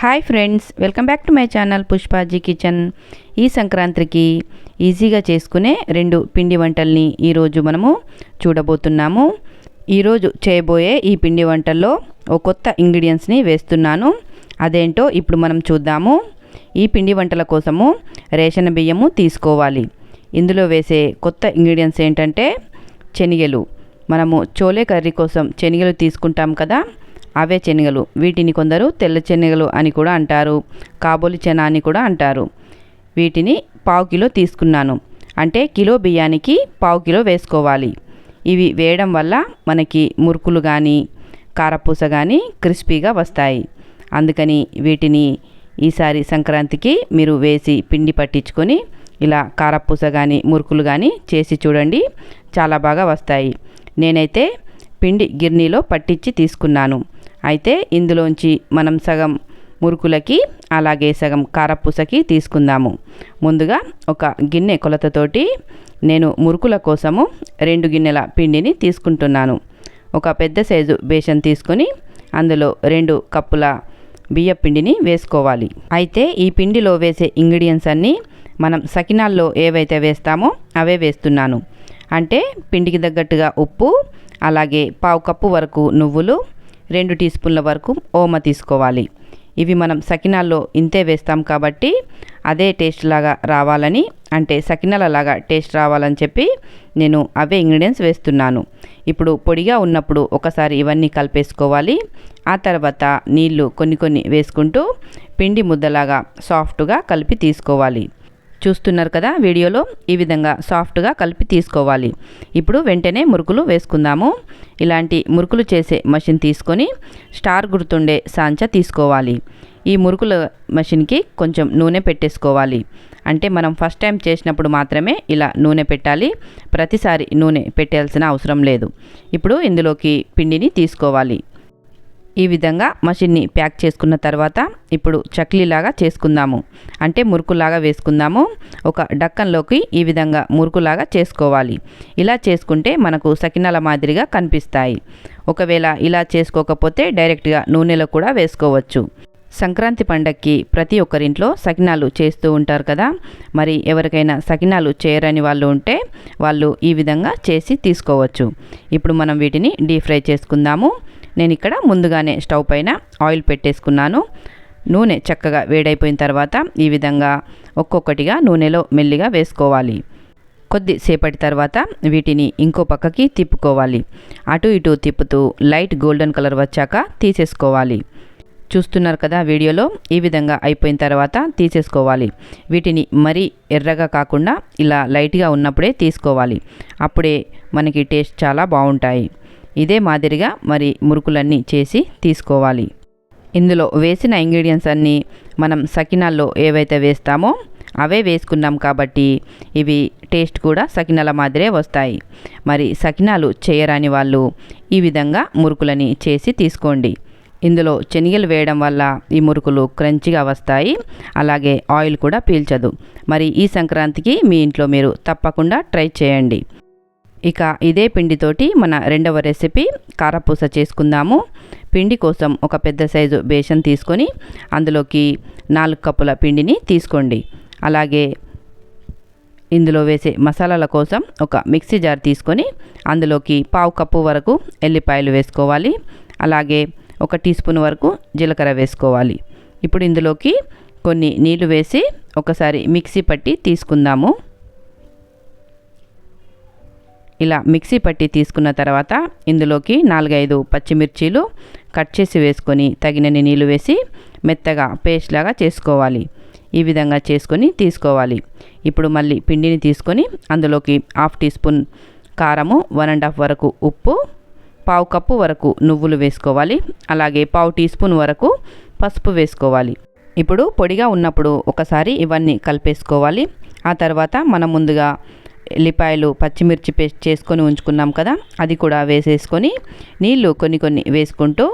Hi friends welcome back to my channel Pushpaji kitchen ఈ సంక్రాంతికి ఈజీగా చేసుకునే రెండు పిండి వంటల్ని ఈరోజు మనము చూడబోతున్నాము. ఈరోజు చేయబోయే ఈ పిండి వంటల్లో ఓ కొత్త ఇంగ్రీడియంట్స్ని వేస్తున్నాను. అదేంటో ఇప్పుడు మనం చూద్దాము. ఈ పిండి వంటల కోసము రేషన్ బియ్యము తీసుకోవాలి. ఇందులో వేసే కొత్త ఇంగ్రీడియంట్స్ ఏంటంటే శనిగలు. మనము చోలే కర్రీ కోసం శనిగలు తీసుకుంటాం కదా అవే శనగలు వీటిని కొందరు తెల్ల శనగలు అని కూడా అంటారు. కాబోలి చెన అని కూడా అంటారు. వీటిని పావు కిలో తీసుకున్నాను. అంటే కిలో బియ్యానికి పావు కిలో వేసుకోవాలి. ఇవి వేయడం వల్ల మనకి మురుకులు కానీ కారపూస కానీ క్రిస్పీగా వస్తాయి. అందుకని వీటిని ఈసారి సంక్రాంతికి మీరు వేసి పిండి పట్టించుకొని ఇలా కారపూస కానీ మురుకులు కానీ చేసి చూడండి. చాలా బాగా వస్తాయి. నేనైతే పిండి గిర్నీలో పట్టించి తీసుకున్నాను. అయితే ఇందులోంచి మనం సగం మురుకులకి అలాగే సగం కారపూసకి తీసుకుందాము. ముందుగా ఒక గిన్నె కొలతతోటి నేను మురుకుల కోసము రెండు గిన్నెల పిండిని తీసుకుంటున్నాను. ఒక పెద్ద సైజు బేషన్ తీసుకొని అందులో రెండు కప్పుల బియ్య పిండిని వేసుకోవాలి. అయితే ఈ పిండిలో వేసే ఇంగ్రీడియంట్స్ అన్నీ మనం సకినాల్లో ఏవైతే వేస్తామో అవే వేస్తున్నాను. అంటే పిండికి తగ్గట్టుగా ఉప్పు అలాగే పావు కప్పు వరకు నువ్వులు రెండు టీ స్పూన్ల వరకు ఓమ తీసుకోవాలి. ఇవి మనం సకినాల్లో ఇంతే వేస్తాం కాబట్టి అదే టేస్ట్ లాగా రావాలని అంటే సకినాల లాగా టేస్ట్ రావాలని చెప్పి నేను అవే ఇంగ్రీడియంట్స్ వేస్తున్నాను. ఇప్పుడు పొడిగా ఉన్నప్పుడు ఒకసారి ఇవన్నీ కలిపేసుకోవాలి. ఆ తర్వాత నీళ్ళు కొన్ని కొన్ని వేసుకుంటూ పిండి ముద్దలాగా సాఫ్ట్గా కలిపి తీసుకోవాలి. చూస్తున్నారు కదా వీడియోలో ఈ విధంగా సాఫ్ట్గా కలిపి తీసుకోవాలి. ఇప్పుడు వెంటనే మురుకులు వేసుకుందాము. ఇలాంటి మురుకులు చేసే మషిన్ తీసుకొని స్టార్ గుర్తుండే సాంచ తీసుకోవాలి. ఈ మురుకుల మషిన్కి కొంచెం నూనె పెట్టేసుకోవాలి. అంటే మనం ఫస్ట్ టైం చేసినప్పుడు మాత్రమే ఇలా నూనె పెట్టాలి. ప్రతిసారి నూనె పెట్టాల్సిన అవసరం లేదు. ఇప్పుడు ఇందులోకి పిండిని తీసుకోవాలి. ఈ విధంగా మషిన్ని ప్యాక్ చేసుకున్న తర్వాత ఇప్పుడు చక్లీలాగా చేసుకుందాము. అంటే మురుకులాగా వేసుకుందాము. ఒక డక్కన్లోకి ఈ విధంగా మురుకులాగా చేసుకోవాలి. ఇలా చేసుకుంటే మనకు సకినాల మాదిరిగా కనిపిస్తాయి. ఒకవేళ ఇలా చేసుకోకపోతే డైరెక్ట్గా నూనెలో కూడా వేసుకోవచ్చు. సంక్రాంతి పండక్కి ప్రతి ఒక్కరింట్లో సకినాలు చేస్తూ ఉంటారు కదా. మరి ఎవరికైనా సకినాలు చేయరని వాళ్ళు ఉంటే వాళ్ళు ఈ విధంగా చేసి తీసుకోవచ్చు. ఇప్పుడు మనం వీటిని డీప్ ఫ్రై చేసుకుందాము. నేను ఇక్కడ ముందుగానే స్టవ్ పైన ఆయిల్ పెట్టేసుకున్నాను. నూనె చక్కగా వేడైపోయిన తర్వాత ఈ విధంగా ఒక్కొక్కటిగా నూనెలో మెల్లిగా వేసుకోవాలి. కొద్దిసేపటి తర్వాత వీటిని ఇంకో పక్కకి తిప్పుకోవాలి. అటు ఇటు తిప్పుతూ లైట్ గోల్డెన్ కలర్ వచ్చాక తీసేసుకోవాలి. చూస్తున్నారు కదా వీడియోలో ఈ విధంగా అయిపోయిన తర్వాత తీసేసుకోవాలి. వీటిని మరీ ఎర్రగా కాకుండా ఇలా లైట్గా ఉన్నప్పుడే తీసుకోవాలి. అప్పుడే మనకి టేస్ట్ చాలా బాగుంటాయి. ఇదే మాదిరిగా మరి మురుకులన్నీ చేసి తీసుకోవాలి. ఇందులో వేసిన ఇంగ్రీడియంట్స్ అన్నీ మనం సకినాల్లో ఏవైతే వేస్తామో అవే వేసుకున్నాం కాబట్టి ఇవి టేస్ట్ కూడా సకినాల మాదిరే వస్తాయి. మరి సకినాలు చేయరాని వాళ్ళు ఈ విధంగా మురుకులని చేసి తీసుకోండి. ఇందులో శనగలు వేయడం వల్ల ఈ మురుకులు క్రంచిగా వస్తాయి. అలాగే ఆయిల్ కూడా పీల్చదు. మరి ఈ సంక్రాంతికి మీ ఇంట్లో మీరు తప్పకుండా ట్రై చేయండి. ఇక ఇదే పిండితోటి మన రెండవ రెసిపీ కారపూస చేసుకుందాము. పిండి కోసం ఒక పెద్ద సైజు బేషన్ తీసుకొని అందులోకి నాలుగు కప్పుల పిండిని తీసుకోండి. అలాగే ఇందులో వేసే మసాలాల కోసం ఒక మిక్సీ జార్ తీసుకొని అందులోకి పావు కప్పు వరకు ఎల్లిపాయలు వేసుకోవాలి. అలాగే ఒక టీ స్పూన్ వరకు జీలకర్ర వేసుకోవాలి. ఇప్పుడు ఇందులోకి కొన్ని నీళ్ళు వేసి ఒకసారి మిక్సీ పట్టి తీసుకుందాము. ఇలా మిక్సీ పట్టి తీసుకున్న తర్వాత ఇందులోకి నాలుగైదు పచ్చిమిర్చీలు కట్ చేసి వేసుకొని తగినన్ని నీళ్ళు వేసి మెత్తగా పేస్ట్ లాగా చేసుకోవాలి. ఈ విధంగా చేసుకొని తీసుకోవాలి. ఇప్పుడు మళ్ళీ పిండిని తీసుకొని అందులోకి హాఫ్ టీ స్పూన్ కారము వన్ అండ్ హాఫ్ వరకు ఉప్పు పావు కప్పు వరకు నువ్వులు వేసుకోవాలి. అలాగే పావు టీ స్పూన్ వరకు పసుపు వేసుకోవాలి. ఇప్పుడు పొడిగా ఉన్నప్పుడు ఒకసారి ఇవన్నీ కలిపేసుకోవాలి. ఆ తర్వాత మనం ముందుగా ఎల్లిపాయలు పచ్చిమిర్చి పేస్ట్ చేసుకొని ఉంచుకున్నాం కదా అది కూడా వేసేసుకొని నీళ్ళు కొన్ని కొన్ని వేసుకుంటూ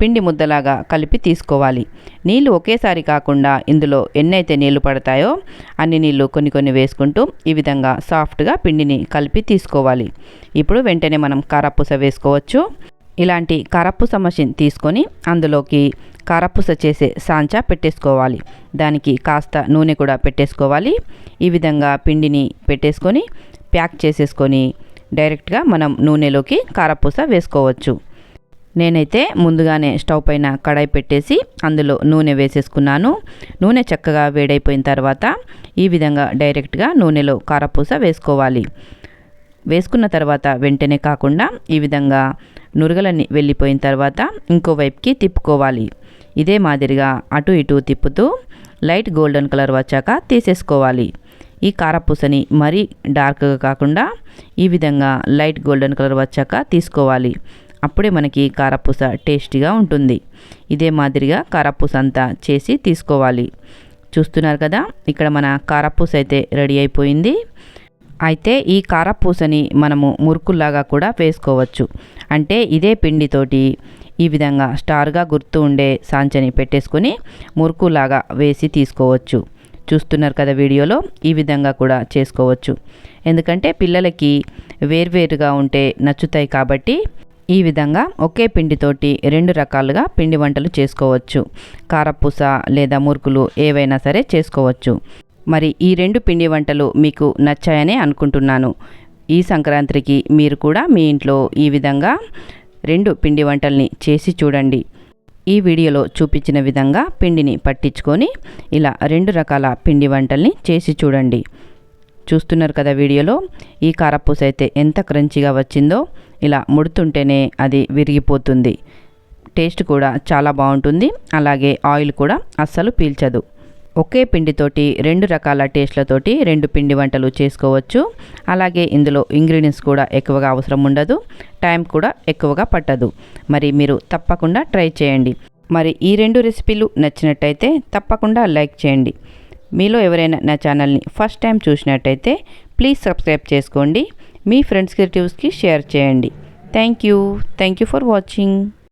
పిండి ముద్దలాగా కలిపి తీసుకోవాలి. నీళ్ళు ఒకేసారి కాకుండా ఇందులో ఎన్నైతే నీళ్ళు పడతాయో అన్ని నీళ్ళు కొన్ని కొన్ని వేసుకుంటూ ఈ విధంగా సాఫ్ట్గా పిండిని కలిపి తీసుకోవాలి. ఇప్పుడు వెంటనే మనం కారపూస వేసుకోవచ్చు. ఇలాంటి కారపూస మషిన్ తీసుకొని అందులోకి కారపూస చేసే సాంచా పెట్టేసుకోవాలి. దానికి కాస్త నూనె కూడా పెట్టేసుకోవాలి. ఈ విధంగా పిండిని పెట్టేసుకొని ప్యాక్ చేసేసుకొని డైరెక్ట్గా మనం నూనెలోకి కారపూస వేసుకోవచ్చు. నేనైతే ముందుగానే స్టవ్ పైన కడాయి పెట్టేసి అందులో నూనె వేసేసుకున్నాను. నూనె చక్కగా వేడైపోయిన తర్వాత ఈ విధంగా డైరెక్ట్గా నూనెలో కారపూస వేసుకోవాలి. వేసుకున్న తర్వాత వెంటనే కాకుండా ఈ విధంగా నురగలన్నీ వెళ్ళిపోయిన తర్వాత ఇంకో వైపుకి తిప్పుకోవాలి. ఇదే మాదిరిగా అటు ఇటు తిప్పుతూ లైట్ గోల్డెన్ కలర్ వచ్చాక తీసేసుకోవాలి. ఈ కారపూసని మరీ డార్క్గా కాకుండా ఈ విధంగా లైట్ గోల్డెన్ కలర్ వచ్చాక తీసుకోవాలి. అప్పుడే మనకి కారపూస టేస్టీగా ఉంటుంది. ఇదే మాదిరిగా కారపూస అంతా చేసి తీసుకోవాలి. చూస్తున్నారు కదా ఇక్కడ మన కారపూస అయితే రెడీ అయిపోయింది. అయితే ఈ కారపూసని మనము మురుకుల్లాగా కూడా వేసుకోవచ్చు. అంటే ఇదే పిండితోటి ఈ విధంగా స్టార్గా గుర్తు ఉండే సాంచని పెట్టేసుకొని మురుకులాగా వేసి తీసుకోవచ్చు. చూస్తున్నారు కదా వీడియోలో? ఈ విధంగా కూడా చేసుకోవచ్చు. ఎందుకంటే పిల్లలకి వేర్వేరుగా ఉంటే నచ్చుతాయి కాబట్టి ఈ విధంగా ఒకే పిండితోటి రెండు రకాలుగా పిండి వంటలు చేసుకోవచ్చు. కారపూస లేదా మురుకులు ఏవైనా సరే చేసుకోవచ్చు. మరి ఈ రెండు పిండి వంటలు మీకు నచ్చాయనే అనుకుంటున్నాను. ఈ సంక్రాంతికి మీరు కూడా మీ ఇంట్లో ఈ విధంగా రెండు పిండి వంటల్ని చేసి చూడండి. ఈ వీడియోలో చూపించిన విధంగా పిండిని పట్టించుకొని ఇలా రెండు రకాల పిండి వంటల్ని చేసి చూడండి. చూస్తున్నారు కదా వీడియోలో? ఈ కారపూస అయితే ఎంత క్రంచిగా వచ్చిందో ఇలా ముడుతుంటేనే అది విరిగిపోతుంది. టేస్ట్ కూడా చాలా బాగుంటుంది. అలాగే ఆయిల్ కూడా అస్సలు పీల్చదు. ఒకే పిండితోటి రెండు రకాల టేస్ట్లతోటి రెండు పిండి వంటలు చేసుకోవచ్చు. అలాగే ఇందులో ఇంగ్రీడియంట్స్ కూడా ఎక్కువగా అవసరం ఉండదు. టైం కూడా ఎక్కువగా పట్టదు. మరి మీరు తప్పకుండా ట్రై చేయండి. మరి ఈ రెండు రెసిపీలు నచ్చినట్టయితే తప్పకుండా లైక్ చేయండి. మీలో ఎవరైనా నా ఛానల్ని ఫస్ట్ టైం చూసినట్టయితే ప్లీజ్ సబ్స్క్రైబ్ చేసుకోండి. మీ ఫ్రెండ్స్ రిలేటివ్స్కి షేర్ చేయండి. Thank you. Thank you for watching.